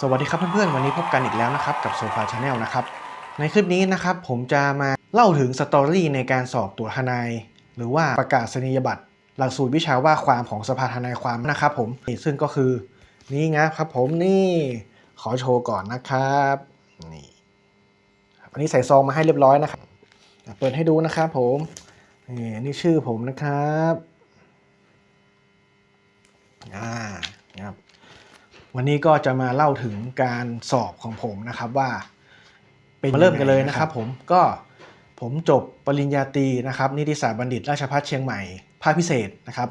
สวัสดีครับเพื่อนๆ วันนี้พบกันอีกแล้วนะครับกับโซฟาชาแนลนะครับ ในคลิปนี้นะครับผมจะมาเล่าถึงสตอรี่ในการสอบตัวทนาย หรือว่าประกาศนียบัตร หลักสูตรวิชาว่าความของสภาทนายความนะครับผมนี่ซึ่งก็คือนี่ไงครับผมนี่ขอโชว์ก่อนนะครับนี่อันนี้ใส่ซองมาให้เรียบร้อยนะครับเปิดให้ดูนะครับผมนี่นี่ชื่อผมนะครับอ่าครับ วันนี้ก็จะมาเล่าถึงการสอบของผมนะครับว่าเป็นมาเริ่มกันเลยนะครับ ผมก็ผมจบปริญญาตรีนะครับ นิติศาสตร์บัณฑิต ราชภัฏเชียงใหม่ภาคพิเศษนะครับ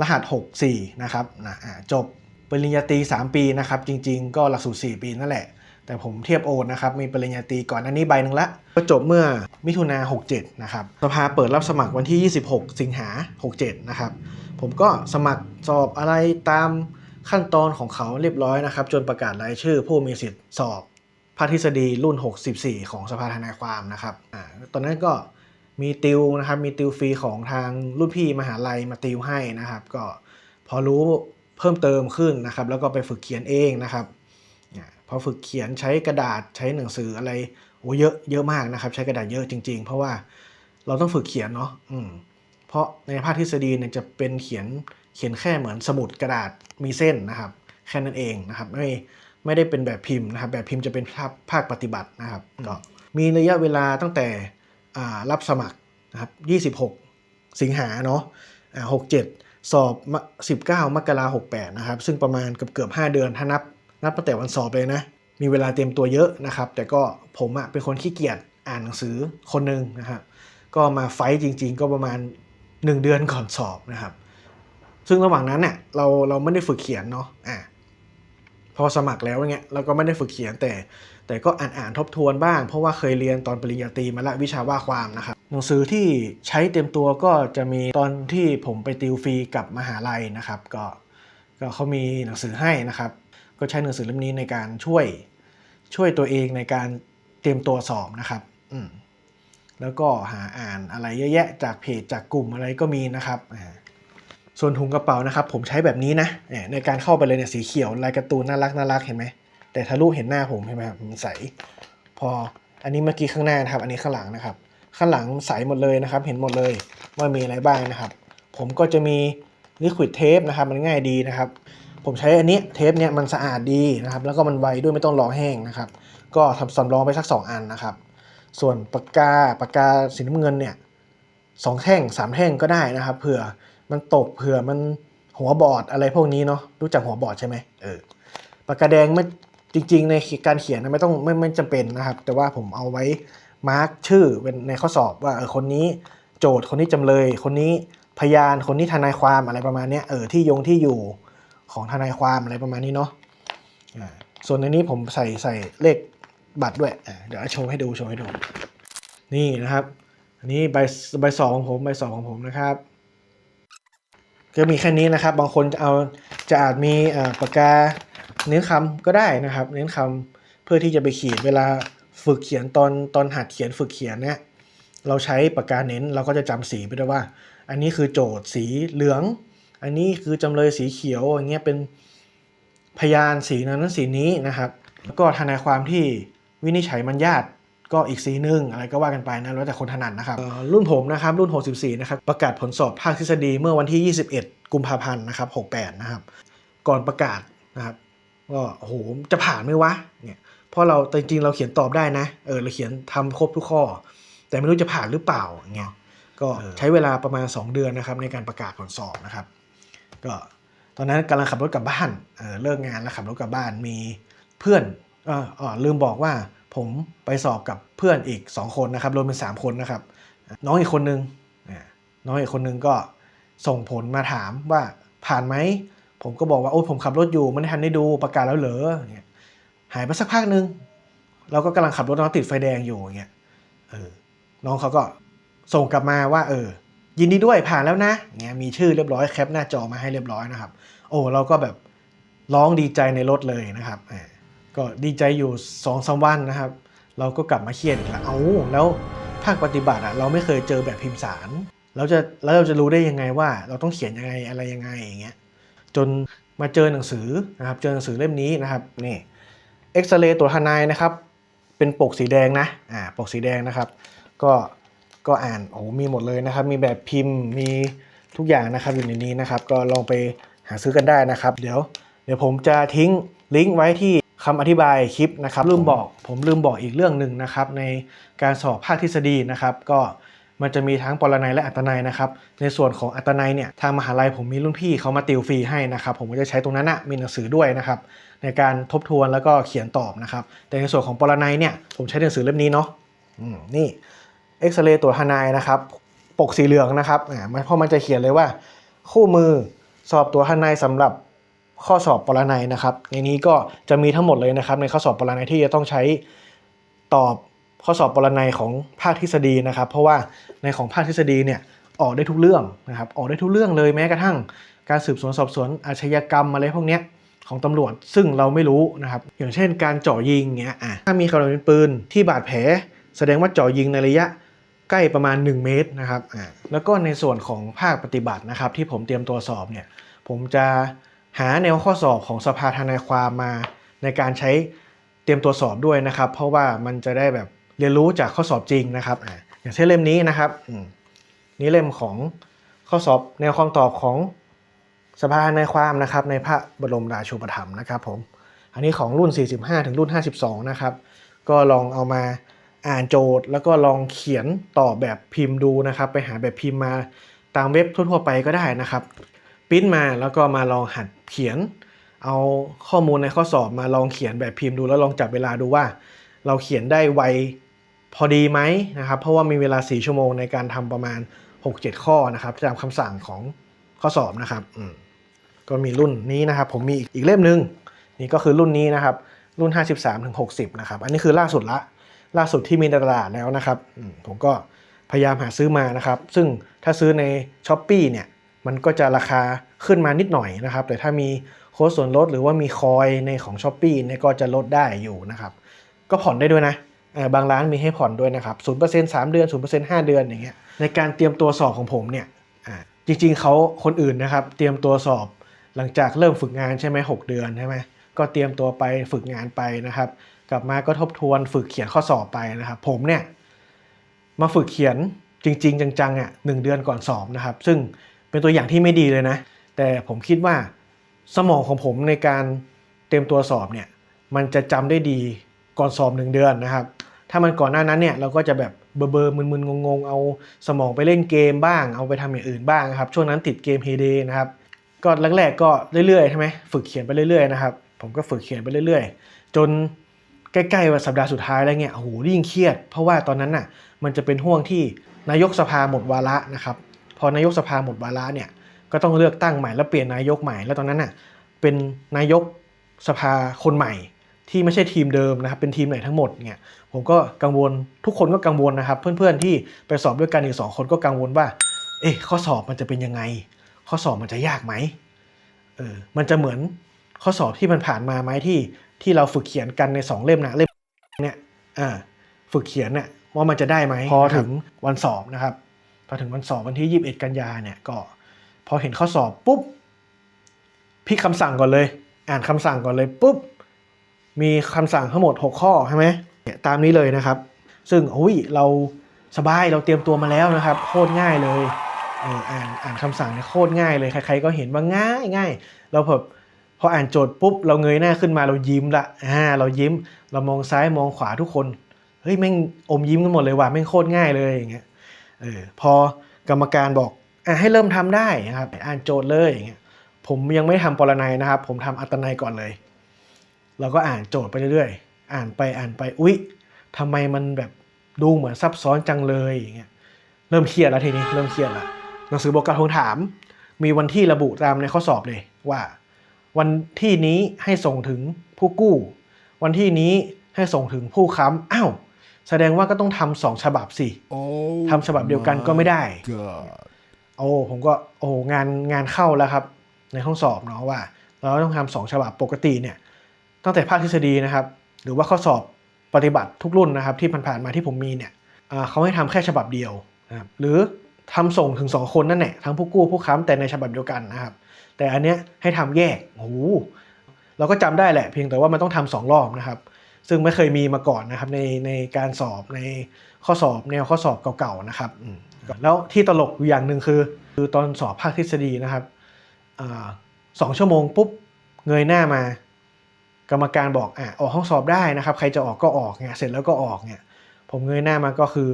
รหัส 64 นะครับนะอ่าจบปริญญาตรี3 ปีนะครับ จริง ๆ ก็หลักสูตร4 ปีนั่นแหละ แต่ผมเทียบโอนนะครับ มีปริญญาตรีก่อนอันนี้ใบหนึ่งละ ก็จบเมื่อมิถุนา67 นะครับ สภาเปิดรับสมัครวันที่ 26 สิงหา67 นะครับ ผมก็สมัครสอบอะไรตาม ขั้นตอนของเขาเรียบร้อยนะครับ จนประกาศรายชื่อผู้มีสิทธิ์สอบภาคทฤษฎีรุ่น 64 ของสภาทนายความนะครับอ่าตอนนั้นก็มีติวนะครับ มีติวฟรีของทางรุ่นพี่มหาลัยมาติวให้นะครับ ก็พอรู้เพิ่มเติมขึ้นนะครับ แล้วก็ไปฝึกเขียนเองนะครับอพอฝึกเขียนใช้กระดาษใช้หนังสืออะไรโอ้เยอะเยอะมากนะครับ ใช้กระดาษเยอะจริง ๆ เพราะว่าเราต้องฝึกเขียนเนาะอืม เพราะในภาคทฤษฎีเนี่ยจะเป็นเขียนเขียนแค่เหมือนสมุดกระดาษมีเส้นนะครับแค่นั้นเองนะครับไม่ไม่ได้เป็นแบบพิมพ์นะครับ แบบพิมพ์จะเป็นภาคภาคปฏิบัตินะครับก็มีระยะเวลาตั้งแต่รับสมัครนะครับ26 สิงหาเนาะอ่า67สอบ 19 มกราคม68นะครับ ซึ่งประมาณเกือบเกือบ5เดือนถ้านับ นับตั้งแต่วันสอบเลยนะ มีเวลาเตรียมตัวเยอะนะครับ แต่ก็ผมอะเป็นคนขี้เกียจอ่านหนังสือคนหนึ่งนะครับก็มาไฟจริง ๆ ก็ประมาณ 1 เดือนก่อนสอบนะครับ ซึ่งระหว่างนั้นเนี่ยเราเราไม่ได้ฝึกเขียนเนาะอ่าพอสมัครแล้วเงี้ยเราก็ไม่ได้ฝึกเขียนแต่ แต่ก็อ่านอ่านทบทวนบ้าง เพราะว่าเคยเรียนตอนปริญญาตรีมาละวิชาว่าความนะครับหนังสือที่ใช้เต็มตัวก็จะมีตอนที่ผมไปติวฟรีกับมหาลัยนะครับ ก็ก็เขามีหนังสือให้นะครับ ก็ใช้หนังสือเล่มนี้ในการช่วยช่วยตัวเองในการเตรียมตัวสอบนะครับ อืม แล้วก็หาอ่านอะไรเยอะแยะจากเพจจากกลุ่มอะไรก็มีนะครับส่วนถุงกระเป๋านะครับ ผมใช้แบบนี้นะในการเข้าไปเลยเนี่ยสีเขียวลายการ์ตูนน่ารักน่ารักเห็นไหมแต่ทะลุเห็นหน้าผมใช่ไหมครับมันใสพออันนี้เมื่อกี้ข้างหน้านะครับ อันนี้ข้างหลังนะครับ ข้างหลังใสหมดเลยนะครับ เห็นหมดเลยว่ามีอะไรบ้างนะครับ ผมก็จะมีลิควิดเทปนะครับมันง่ายดีนะครับ ผมใช้อันนี้เทปเนี่ยมันสะอาดดีนะครับ แล้วก็มันไวด้วยไม่ต้องรอแห้งนะครับ ก็ทำสำรองไปสัก 2 อันนะครับ ส่วนปากกาปากกาสีน้ำเงินเนี่ยสองแท่งสามแท่งก็ได้นะครับเผื่อมันตกเผื่อมันหัวบอดอะไรพวกนี้เนาะรู้จักหัวบอดใช่ไหมเออปากกาแดงไม่จริง ๆ ในการเขียนไม่ต้องไม่ไม่จำเป็นนะครับ แต่ว่าผมเอาไว้มาร์กชื่อเป็นในข้อสอบว่าเออคนนี้โจทย์คนนี้จำเลย คนนี้พยานคนนี้ทนายความอะไรประมาณเนี้ยเออที่ยงที่อยู่ของทนายความอะไรประมาณนี้เนาะส่วนในนี้ผมใส่ใส่เลข บัตรด้วยเดี๋ยวโชว์ให้ดูโชว์ให้ดู นี่นะครับ อันนี้ใบใบสองของผมใบสองของผมนะครับ ก็มีแค่นี้นะครับ บางคนจะเอาจะอาจมีปากกาเน้นคำก็ได้นะครับ เน้นคำเพื่อที่จะไปขีดเวลาฝึกเขียนตอนตอนหัดเขียนฝึกเขียนเนี่ยเราใช้ปากกาเน้นเราก็จะจำสีไปด้วยว่า อันนี้คือโจทย์สีเหลือง อันนี้คือจำเลยสีเขียวอย่างเงี้ยเป็นพยานสีนั้นสีนี้นะครับ แล้วก็ทนายความที่ วินิจฉัยมันญาติก็อีกสีหนึ่งอะไรก็ว่ากันไปนะแล้วแต่คนถนัดนะครับเอ่อรุ่นผมนะครับรุ่น 64 นะครับ ประกาศผลสอบภาคทฤษฎีเมื่อวันที่ 21 กุมภาพันธ์นะครับ 68 นะครับ ก่อนประกาศนะครับก็โอ้โหจะผ่านไหมวะเนี่ยเพราะเราแต่จริงๆเราเขียนตอบได้นะเออเราเขียนทำครบทุกข้อ แต่ไม่รู้จะผ่านหรือเปล่าอย่างเงี้ยก็ใช้เวลาประมาณ 2 เดือนนะครับในการประกาศผลสอบนะครับ ก็ตอนนั้นกำลังขับรถกลับบ้านเออเลิกงานแล้วขับรถกลับบ้านมีเพื่อน อ่าลืมบอกว่าผมไปสอบกับเพื่อนอีก 2 คนนะครับรวมเป็น 3 คนนะครับ น้องอีกคนนึงน้องอีกคนนึงก็ส่งผลมาถามว่าผ่านไหม ผมก็บอกว่าโอ้ผมขับรถอยู่ไม่ทันได้ดูประกาศแล้วเหรอเงี้ยหายไปสักพักนึงเราก็กำลังขับรถน้องติดไฟแดงอยู่เงี้ยเออน้องเขาก็ส่งกลับมาว่า เออ ยินดีด้วยผ่านแล้วนะเงี้ยมีชื่อเรียบร้อยแคปหน้าจอมาให้เรียบร้อยนะครับ โอ้เราก็แบบร้องดีใจในรถเลยนะครับอ่า ก็ดีใจอยู่สองสามวันนะครับ เราก็กลับมาเครียดอีกแล้วเอาแล้วภาคปฏิบัติอะเราไม่เคยเจอแบบพิมพ์สารเราจะแล้วเราจะรู้ได้ยังไงว่า เราต้องเขียนยังไงอะไรยังไงอย่างเงี้ยจนมาเจอหนังสือนะครับ เจอหนังสือเล่มนี้นะครับนี่เอ็กซเรย์ตัวทนายนะครับ เป็นปกสีแดงนะอ่าปกสีแดงนะครับ ก็ก็อ่านโอ้โหมีหมดเลยนะครับ มีแบบพิมพ์มีทุกอย่างนะครับอยู่ในนี้นะครับ ก็ลองไปหาซื้อกันได้นะครับ เดี๋ยว เดี๋ยวผมจะทิ้งลิงก์ไว้ที่ คำอธิบายคลิปนะครับลืมบอกผมลืมบอกอีกเรื่องหนึ่งนะครับในการสอบภาคทฤษฎีนะครับ ก็มันจะมีทั้งปรนัยและอัตนัยนะครับ ในส่วนของอัตนัยเนี่ยทางมหาลัยผมมีรุ่นพี่เขามาติวฟรีให้นะครับ ผมก็จะใช้ตรงนั้นนะมีหนังสือด้วยนะครับ ในการทบทวนแล้วก็เขียนตอบนะครับ แต่ในส่วนของปรนัยเนี่ยผมใช้หนังสือเล่มนี้เนาะอืมนี่เอ็กซเรย์ตัวทนายนะครับ ปกสีเหลืองนะครับอ่ามันเพราะมันจะเขียนเลยว่า คู่มือสอบตัวทนายสำหรับ ข้อสอบปรนัยนะครับ ในนี้ก็จะมีทั้งหมดเลยนะครับ ในข้อสอบปรนัยที่จะต้องใช้ตอบข้อสอบปรนัยของภาคทฤษฎีนะครับ เพราะว่าในของภาคทฤษฎีเนี่ยออกได้ทุกเรื่องนะครับ ออกได้ทุกเรื่องเลยแม้กระทั่ง การสืบสวนสอบสวนอาชญากรรมอะไรพวกเนี้ยของตำรวจซึ่งเราไม่รู้นะครับ อย่างเช่นการเจาะยิงเงี้ยอะถ้ามีขนาดเป็นปืนที่บาดแผล แสดงว่าเจาะยิงในระยะใกล้ประมาณ 1 เมตรนะครับอ่าแล้วก็ในส่วนของภาคปฏิบัตินะครับ ที่ผมเตรียมตัวสอบเนี่ยผมจะ หาแนวข้อสอบของสภาทนายความมา ในการใช้เตรียมตัวสอบด้วยนะครับ เพราะว่ามันจะได้แบบเรียนรู้จากข้อสอบจริงนะครับออย่างเช่นเล่มนี้นะครับนี่เล่มของข้อสอบแนวคำตอบของสภาทนความนะครับในพระบรมราชูปถัมภ์นะครับผม อันนี้ของรุ่น 45 ถึงรุ่น 52 นะครับ ก็ลองเอามาอ่านโจทย์ แล้วก็ลองเขียนตอบแบบพิมพ์ดูนะครับ ไปหาแบบพิมพ์มาตามเว็บทั่ว ๆ ไปก็ได้นะครับ ปริ้นมาแล้วก็มาลองหัดเขียน เอาข้อมูลในข้อสอบมาลองเขียนแบบพิมพ์ดูแล้วลองจับเวลาดูว่า เราเขียนได้ไวพอดีไหมนะครับ เพราะว่ามีเวลา 4 ชั่วโมงในการทำประมาณ 6-7 ข้อนะครับตามคำสั่งของข้อสอบนะครับก็มีรุ่นนี้นะครับ ผมมีอีกเล่มหนึ่งนี่ก็คือรุ่นนี้นะครับ รุ่น 53ถึง60 นะครับ อันนี้คือล่าสุดละ ล่าสุดที่มีในตลาดแล้วนะครับผมก็พยายามหาซื้อมานะครับ ซึ่งถ้าซื้อใน s h อ p e e เนี่ย มันก็จะราคาขึ้นมานิดหน่อยนะครับ แต่ถ้ามีโค้ดส่วนลดหรือว่ามีคอยในของ s h อ p e e เนี่ยก็จะลดได้อยู่นะครับ ก็ผ่อนได้ด้วยนะเอ่อบางร้านมีให้ผ่อนด้วยนะครับ0% 3เดือน0% 5เดือนอย่างเงี้ย ในการเตรียมตัวสอบของผมเนี่ยอ่าจริงๆเขาคนอื่นนะครับ เตรียมตัวสอบหลังจากเริ่มฝึกงานใช่ไหม6เดือนใช่ไหมก็เตรียมตัวไปฝึกงานไปนะครับ กลับมาก็ทบทวนฝึกเขียนข้อสอบไปนะครับ ผมเนี่ยมาฝึกเขียนจริง ๆ จังๆอะหนึ่งเดือนก่อนสอบนะครับ ซึ่ง เป็นตัวอย่างที่ไม่ดีเลยนะ แต่ผมคิดว่าสมองของผมในการเตรียมตัวสอบเนี่ยมันจะจำได้ดีก่อนสอบหนึ่งเดือนนะครับ ถ้ามันก่อนหน้านั้นเนี่ยเราก็จะแบบเบอร์เบอร์มึนๆงงๆ เอาสมองไปเล่นเกมบ้าง เอาไปทำอย่างอื่นบ้างครับ ช่วงนั้นติดเกมเฮเดนะครับ ก็แรกๆก็เรื่อยๆใช่ไหมฝึกเขียนไปเรื่อยๆนะครับ ผมก็ฝึกเขียนไปเรื่อย ๆ จนใกล้ๆวันสัปดาห์สุดท้ายแล้วเนี่ยโอ้โหยิ่งเครียด เพราะว่าตอนนั้นน่ะมันจะเป็นห่วงที่นายกสภาหมดวาระนะครับ พอนายกสภาหมดวาระเนี่ยก็ต้องเลือกตั้งใหม่แล้วเปลี่ยนนายกใหม่แล้วตอนนั้นน่ะเป็นนายกสภาคนใหม่ ที่ไม่ใช่ทีมเดิมนะครับเป็นทีมไหนทั้งหมดเนี่ยผมก็กังวลทุกคนก็กังวลนะครับ เพื่อนๆที่ไปสอบด้วยกันอีกสองคนก็กังวลว่า เอ๊ะข้อสอบมันจะเป็นยังไง ข้อสอบมันจะยากไหมเออมันจะเหมือนข้อสอบที่มันผ่านมาไหมที่ที่เราฝึกเขียนกันในสองเล่มนะเล่มเนี่ยอ่าฝึกเขียนเนี่ยว่ามันจะได้ไหมพอถึงวันสอบนะครับ พอถึงวันสอบวันที่ 21 กันยาเนี่ยก็พอเห็นข้อสอบปุ๊บพิกคำสั่งก่อนเลย อ่านคำสั่งก่อนเลยปุ๊บมีคำสั่งทั้งหมด 6 ข้อใช่ไหมเนี่ยตามนี้เลยนะครับ ซึ่งอุ้ยเราสบายเราเตรียมตัวมาแล้วนะครับ โคตรง่ายเลยเอออ่านอ่านคำสั่งเนี่ยโคตรง่ายเลย ใครๆก็เห็นว่าง่ายง่ายเราแบบพออ่านโจทย์ปุ๊บเราเงยหน้าขึ้นมาเรายิ้มละอ่าเรายิ้ม เรามองซ้ายมองขวาทุกคนเฮ้ยแม่งอมยิ้มกันหมดเลยว่ะแม่งโคตรง่ายเลยอย่างเงี้ย เออพอกรรมการบอกอะให้เริ่มทำได้นะครับอ่านโจทย์เลยอย่างเงี้ยผมยังไม่ทำปรนัยนะครับ ผมทำอัตนัยก่อนเลยเราก็อ่านโจทย์ไปเรื่อยๆ อ่านไปอ่านไปอุ๊ยทำไมมันแบบดูเหมือนซับซ้อนจังเลยอย่างเงี้ยเริ่มเครียดแล้วทีนี้เริ่มเครียดละหนังสือบอกการทวงถาม มีวันที่ระบุตามในข้อสอบเลยว่า วันที่นี้ให้ส่งถึงผู้กู้ วันที่นี้ให้ส่งถึงผู้ค้ำอ้าว แสดงว่าก็ต้องทำสองฉบับสิ Oh ทำฉบับเดียวกันก็ไม่ได้ God. โอ้ผมก็โอ้งานงานเข้าแล้วครับ ในห้องสอบเนาะว่า เราต้องทำสองฉบับปกติเนี่ย ตั้งแต่ภาคทฤษฎีนะครับ หรือว่าข้อสอบปฏิบัติทุกรุ่นนะครับ ที่ผ่านๆมาที่ผมมีเนี่ยอ่าเขาให้ทำแค่ฉบับเดียวนะครับหรือทำส่งถึง 2 คนนั่นแหละทั้งผู้กู้ผู้ค้ำแต่ในฉบับเดียวกันนะครับ แต่อันเนี้ยให้ทำแยกโอ้โหเราก็จำได้แหละ เพียงแต่ว่ามันต้องทำสองรอบนะครับ ซึ่งไม่เคยมีมาก่อนนะครับในในการสอบในข้อสอบแนวข้อสอบเก่าๆนะครับแล้วที่ตลกอย่างหนึ่งคือ คือตอนสอบภาคทฤษฎีนะครับอสองชั่วโมงปุ๊บเงยหน้ามากรรมการบอกอะออกห้องสอบได้นะครับ ใครจะออกก็ออกเนี่ยเสร็จแล้วก็ออกเนี่ยผมเงยหน้ามาก็คือ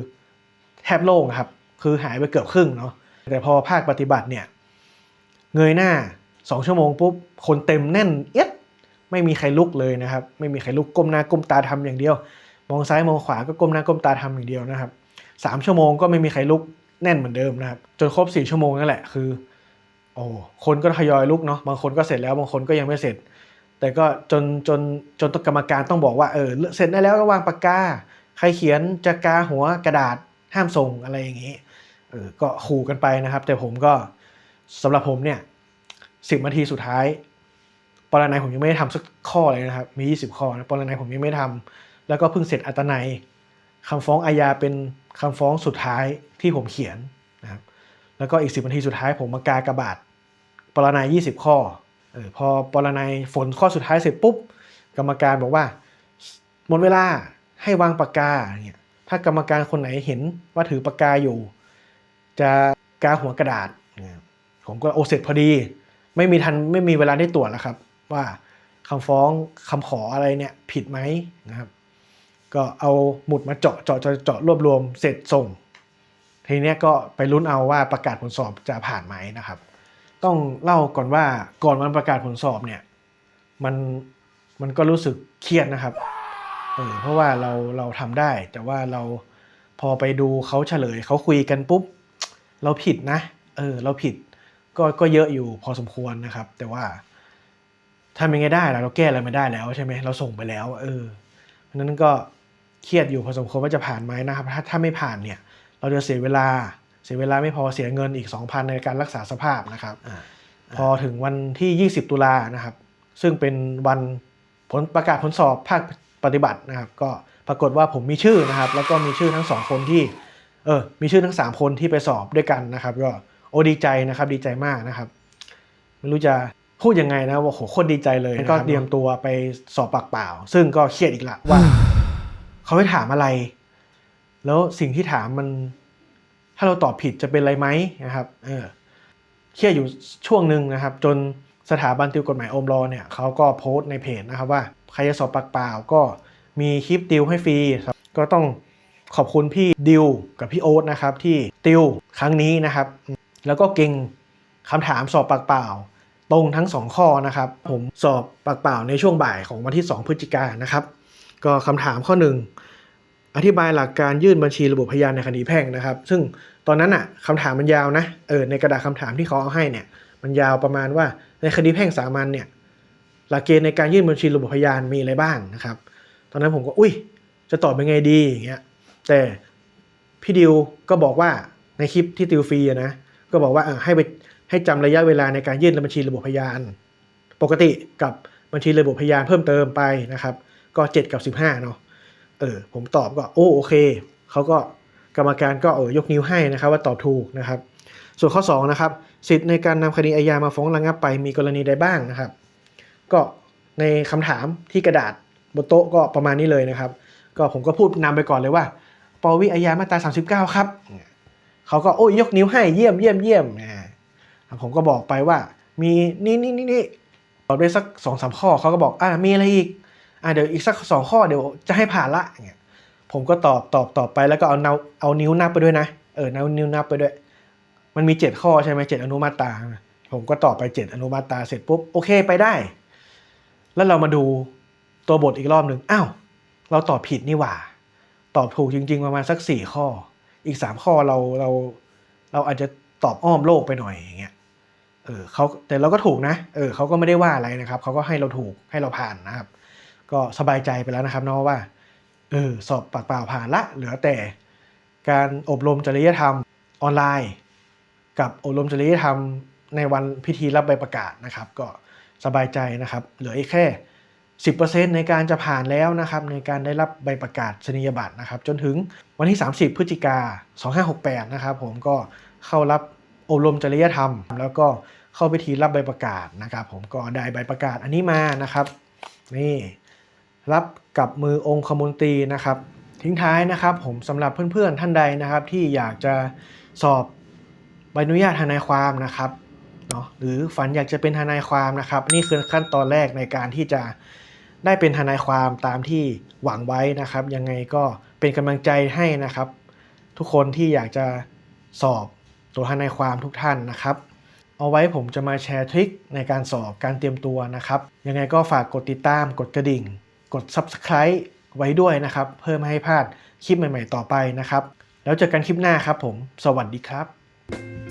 แทบโล่งครับ คือหายไปเกือบครึ่งเนาะแต่พอภาคปฏิบัติเนี่ยเงยหน้าสองชั่วโมงปุ๊บคนเต็มแน่นเอียด ไม่มีใครลุกเลยนะครับ ไม่มีใครลุกก้มหน้าก้มตาทำอย่างเดียว มองซ้ายมองขวาก็ก้มหน้าก้มตาทำอย่างเดียวนะครับสามชั่วโมงก็ไม่มีใครลุกแน่นเหมือนเดิมนะครับ จนครบสี่ชั่วโมงนั่นแหละคือ โอ้คนก็ทยอยลุกเนาะบางคนก็เสร็จแล้วบางคนก็ยังไม่เสร็จ แต่ก็จนจนจนกรรมการต้องบอกว่าเออเสร็จได้แล้วก็วางปากกาใครเขียนจะกาหัวกระดาษห้ามส่งอะไรอย่างนี้เออก็ขู่กันไปนะครับ แต่ผมก็สำหรับผมเนี่ยสิบนาทีสุดท้าย รนัยผมยังไม่ได้ทำสักข้อเลยนะครับ มี 20 ข้อนะปรนัยผมยังไม่ทำแล้วก็เพิ่งเสร็จอัตนัยคำฟ้องอาญาเป็นคำฟ้องสุดท้ายที่ผมเขียนนะครับ แล้วก็อีก 10นาทีสุดท้ายผมมากากระบาดปรนัย 20 ข้อออพอปรนัยฝนข้อสุดท้ายเสร็จปุ๊บ กรรมการบอกว่าหมดเวลาให้วางปากกาเนี่ยถ้ากรรมการคนไหนเห็นว่าถือปากกาอยู่ จะกาหัวกระดาษเนี่ยผมก็โอเสร็จพอดี ไม่มีทันไม่มีเวลาได้ตรวจแล้วครับ ว่าคำฟ้องคำขออะไรเนี่ยผิดไหมนะครับ ก็เอาหมุดมาเจาะเจาะเจาะเจาะรวบรวมเสร็จส่ง ทีเนี้ยก็ไปลุ้นเอาว่าประกาศผลสอบจะผ่านไหมนะครับ ต้องเล่าก่อนว่าก่อนวันประกาศผลสอบเนี่ยมันมันก็รู้สึกเครียดนะครับเออเพราะว่าเราเราทำได้ แต่ว่าเราพอไปดูเขาเฉลยเขาคุยกันปุ๊บ เราผิดนะ เออ เราผิดก็ก็เยอะอยู่พอสมควรนะครับ แต่ว่า ทำยังไงได้ล่ะเราแก้อะไรไม่ได้แล้วใช่ไหมเราส่งไปแล้ว เออเพราะฉะนั้นก็เครียดอยู่พอสมควรว่าจะผ่านไหมนะครับ ถ้าถ้าไม่ผ่านเนี่ย เราจะเสียเวลาเสียเวลาไม่พอเสียเงินอีก 2,000 ในการรักษาสภาพนะครับพอถึงวันที่ 20 ตุลานะครับ ซึ่งเป็นวันผลประกาศผลสอบภาคปฏิบัตินะครับ ก็ปรากฏว่าผมมีชื่อนะครับ แล้วก็มีชื่อทั้งสองคนที่เออมีชื่อทั้ง 3 คนที่ไปสอบด้วยกันนะครับ ก็โอ้ดีใจนะครับดีใจมากนะครับ ไม่รู้จะ พูดยังไงนะว่าโหโคตรดีใจเลยก็เตรียมตัวไปสอบปากเปล่า ซึ่งก็เครียดอีกละว่า เขาให้ถามอะไร แล้วสิ่งที่ถามมัน ถ้าเราตอบผิดจะเป็นอะไรไหมนะครับ เออเครียดอยู่ช่วงหนึ่งนะครับ จนสถาบันติวกฎหมายอมรอเนี่ยเขาก็โพสต์ในเพจนะครับว่าใครจะสอบปากเปล่าก็มีคลิปติวให้ฟรีครับก็ต้องขอบคุณพี่ดิวกับพี่โอ๊ตนะครับที่ติวครั้งนี้นะครับ แล้วก็เก่งคำถามสอบปากเปล่า ตรงทั้งสองข้อนะครับ ผมสอบปากเปล่าในช่วงบ่ายของวันที่ 2 พฤศจิกายนนะครับ ก็คำถามข้อหนึ่งอธิบายหลักการยื่นบัญชีระบุพยานในคดีแพ่งนะครับ ซึ่งตอนนั้นอะคำถามมันยาวนะเออในกระดาษคำถามที่เขาเอาให้เนี่ย มันยาวประมาณว่าในคดีแพ่งสามัญเนี่ยหลักเกณฑ์ในการยื่นบัญชีระบุพยานมีอะไรบ้างนะครับ ตอนนั้นผมก็อุ้ยจะตอบยังไงดีอย่างเงี้ยแต่พี่ดิวก็บอกว่าในคลิปที่ติวฟรีนะก็บอกว่าเออให้ไป ให้จำระยะเวลาในการยื่นบัญชีระบุพยาน ปกติกับบัญชีระบุพยานเพิ่มเติมไปนะครับ ก็ 7 กับ 15เนาะเออผมตอบก็โอ้โอเคเขาก็กรรมการก็เออยกนิ้วให้นะครับ ว่าตอบถูกนะครับ ส่วนข้อ2นะครับสิทธิ์ในการนำคดีอาญามาฟ้องระงับไปมีกรณีใดบ้างนะครับ ก็ในคำถามที่กระดาษบนโต๊ะก็ประมาณนี้เลยนะครับ ก็ผมก็พูดนำไปก่อนเลยว่าปวิอาญามาตรา 39 ครับเขาก็โอ้ยยกนิ้วให้เยี่ยมเยี่ยมเยี่ยม ผมก็บอกไปว่ามีนี่นี่นี่นี่ตอบได้สักสองสามข้อเขาก็บอกอ่ามีอะไรอีกอะเดี๋ยวอีกสักสองข้อเดี๋ยวจะให้ผ่านละอย่างเงี้ยผมก็ตอบตอบตอบไปแล้วก็เอาเนาเอานิ้วนับไปด้วยนะเออเอานิ้วนับไปด้วย มันมีเจ็ดข้อใช่ไหมเจ็ดอนุมาตา ผมก็ตอบไปเจ็ดอนุมาตาเสร็จปุ๊บโอเคไปได้ แล้วเรามาดูตัวบทอีกรอบหนึ่งอ้าวเราตอบผิดนี่หว่า ตอบถูกจริง ๆ ประมาณสักสี่ข้อ อีกสามข้อเราเราเราอาจจะตอบอ้อมโลกไปหน่อยอย่างเงี้ย เออเขาแต่เราก็ถูกนะ เออเขาก็ไม่ได้ว่าอะไรนะครับเขาก็ให้เราถูกให้เราผ่านนะครับ ก็สบายใจไปแล้วนะครับเนาะว่า เออสอบปากเปล่าผ่านละ เหลือแต่การอบรมจริยธรรมออนไลน์ กับอบรมจริยธรรมในวันพิธีรับใบประกาศนะครับ ก็สบายใจนะครับ เหลืออีกแค่ 10%ในการจะผ่านแล้วนะครับ ในการได้รับใบประกาศนียบัตรนะครับ จนถึงวันที่ 30 พฤศจิกา2568 นะครับ ผมก็เข้ารับ อบรมจริยธรรม แล้วก็เข้าพิธีรับใบประกาศนะครับ ผมก็ได้ใบประกาศอันนี้มานะครับนี่รับกับมือองคมนตรีนะครับ ทิ้งท้ายนะครับ ผมสำหรับเพื่อนๆท่านใดนะครับ ที่อยากจะสอบใบอนุญาตทนายความนะครับเนาะหรือฝันอยากจะเป็นทนายความนะครับ นี่คือขั้นตอนแรกในการที่จะได้เป็นทนายความตามที่หวังไว้นะครับ ยังไงก็เป็นกำลังใจให้นะครับ ทุกคนที่อยากจะสอบ ตัวทนายความทุกท่านนะครับ เอาไว้ผมจะมาแชร์ทริคในการสอบการเตรียมตัวนะครับ ยังไงก็ฝากกดติดตาม กดกระดิ่ง กด Subscribe ไว้ด้วยนะครับ เพื่อไม่ให้พลาดคลิปใหม่ ๆ ต่อไปนะครับ แล้วเจอกันคลิปหน้าครับผม สวัสดีครับ